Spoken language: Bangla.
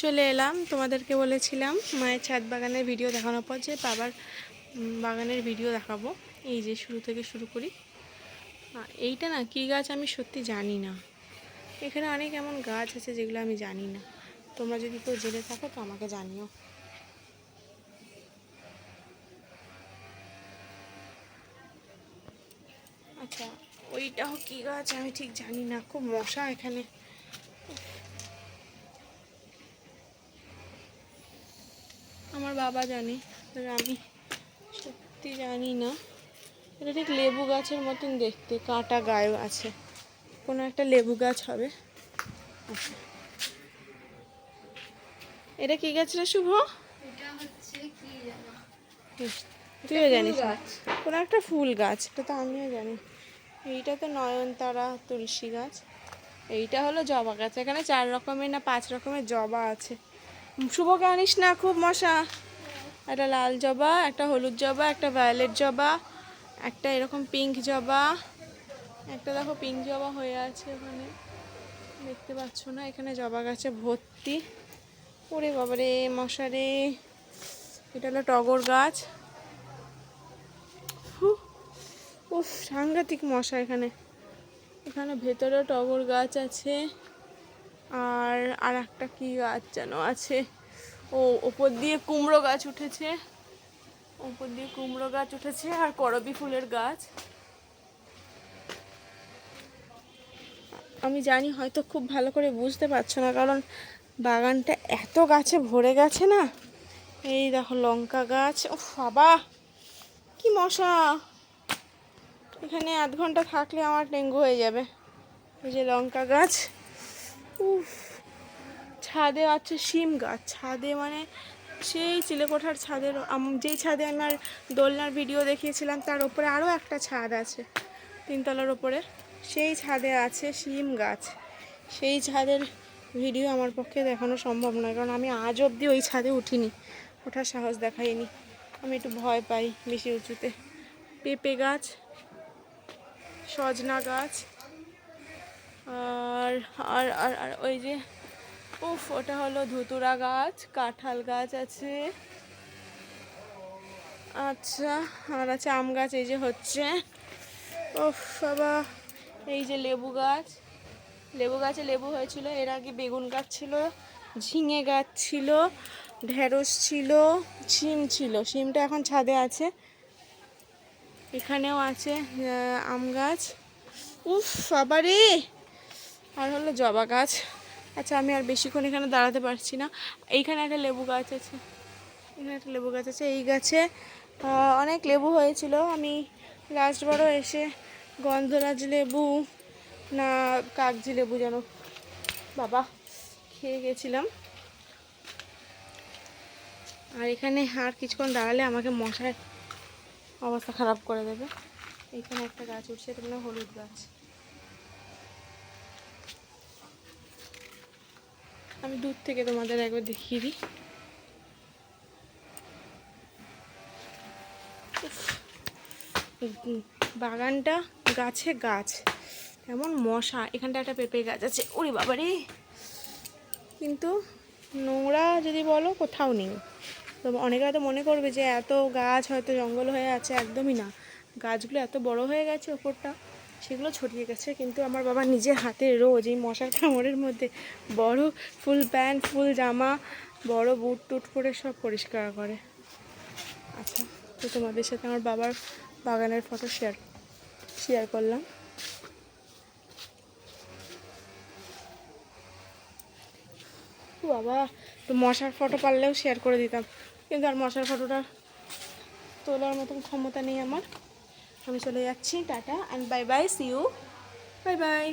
চলে এলাম। তোমাদেরকে বলেছিলাম মায়ের ছাদ বাগানের ভিডিও দেখানোর পর যে বাবার বাগানের ভিডিও দেখাবো। এই যে শুরু থেকে শুরু করি। এইটা না কী গাছ আমি সত্যি জানি না। এখানে অনেক এমন গাছ আছে যেগুলো আমি জানি না। তোমরা যদি কেউ জেনে থাকো তো আমাকে জানিও। আচ্ছা ওইটাও কী গাছ আমি ঠিক জানি না। খুব মশা এখানে। আমার বাবা জানে আমি সত্যি জানি না। এটা ঠিক লেবু গাছের মতন দেখতে কাঁটা গায়ে আছে। কোনো একটা লেবু গাছ হবে। এটা কি গাছ রে শুভ? তুইও জানিস কোনো একটা ফুল গাছ এটা তো আমিও জানি। এইটা তো নয়নতারা তুলসী গাছ এইটা হলো জবা গাছ। এখানে চার রকমের না পাঁচ রকমের জবা আছে। শুভকে আনিস না, খুব মশা। একটা লাল জবা, একটা হলুদ জবা, একটা ভায়োলেট জবা, একটা এরকম পিঙ্ক জবা। একটা দেখো পিঙ্ক জবা হয়ে আছে ওখানে। দেখতে পাচ্ছ না, এখানে জবা গাছে ভর্তি। ওরে বাবারে মশারে এটা হলো টগর গাছ। উফ, সাংঘাতিক মশা এখানে। এখানে ভেতরেও টগর গাছ আছে। আর আর একটা কি গাছ যেন আছে? ও, ওপর দিয়ে কুমড়ো গাছ উঠেছে। ওপর দিয়ে কুমড়ো গাছ উঠেছে আর করবি ফুলের গাছ। আমি জানি হয়তো খুব ভালো করে বুঝতে পারছ না, কারণ বাগানটা এত গাছে ভরে গেছে না। এই দেখো লঙ্কা গাছ ও বাবা! কি মশা! এখানে আধ ঘণ্টা থাকলে আমার ডেঙ্গু হয়ে যাবে। এই যে লঙ্কা গাছ। উফ। ছাদে আছে শিম গাছ। ছাদে মানে সেই চিলেকোঠার ছাদের যেই ছাদে আমার দোলনার ভিডিও দেখিয়েছিলাম, তার উপরে আরও একটা ছাদ আছে, তিনতলার ওপরে। সেই ছাদে আছে শিম গাছ। সেই ছাদের ভিডিও আমার পক্ষে দেখানো সম্ভব নয়, কারণ আমি আজ অবধি ওই ছাদে উঠিনি। ওঠার সাহস দেখাইনি। আমি একটু ভয় পাই বেশি উঁচুতে। পেঁপে গাছ, সজনা গাছ আর আর আর আর ওই যে, উফ, ওটা হলো ধুতুরা গাছ, কাঁঠাল গাছ আছে। আচ্ছা আর আছে আম গাছ, এই যে হচ্ছে। উফ, বাবা, এই যে লেবু গাছ। লেবু গাছে লেবু হয়েছিল, এর আগে বেগুন গাছ ছিল, ঝিঙে গাছ ছিল, ঢেঁড়স ছিল, শিম ছিল। শিমটা এখন ছাদে আছে। এখানেও আছে আম গাছ। উফ, বাবারে! আর হলো জবা গাছ। আচ্ছা আমি আর বেশিক্ষণ এখানে দাঁড়াতে পারছি না। এইখানে একটা লেবু গাছ আছে। এখানে একটা লেবু গাছ আছে। এই গাছে অনেক লেবু হয়েছিল। আমি লাস্ট বড় এসে গন্ধরাজ লেবু না কাগজি লেবু যেন, বাবা, খেয়ে গেছিলাম। আর এখানে আর কিছুক্ষণ দাঁড়ালে আমাকে মশার অবস্থা খারাপ করে দেবে। এখানে একটা গাছ উঠছে মানে হলুদ গাছ। আমি দূর থেকে তোমাদের একবার দেখিয়ে দিই। বাগানটা গাছে গাছ। এমন মশা এখানটা একটা পেঁপে গাছ আছে। ওরে বাবারে। কিন্তু নোংরা যদি বলো, কোথাও নেই। তো অনেকে হয়তো মনে করবে যে এত গাছ হয়তো জঙ্গল হয়ে আছে, একদমই না। গাছগুলো এত বড় হয়ে গেছে ওপরটা। সেগুলো ছড়িয়ে গেছে। কিন্তু আমার বাবা নিজের হাতে রোজ এই মশার কামড়ের মধ্যে বড় ফুল প্যান্ট, ফুল জামা, বড় বুট টুট করে সব পরিষ্কার করে। আচ্ছা তো তোমাদের সাথে আমার বাবার বাগানের ফটো শেয়ার শেয়ার করলাম। বাবা, তো মশার ফটো পারলেও শেয়ার করে দিতাম। কিন্তু আর মশার ফটোটা তোলার মতন ক্ষমতা নেই আমার। আমি চলে যাচ্ছি tata and bye bye see you bye bye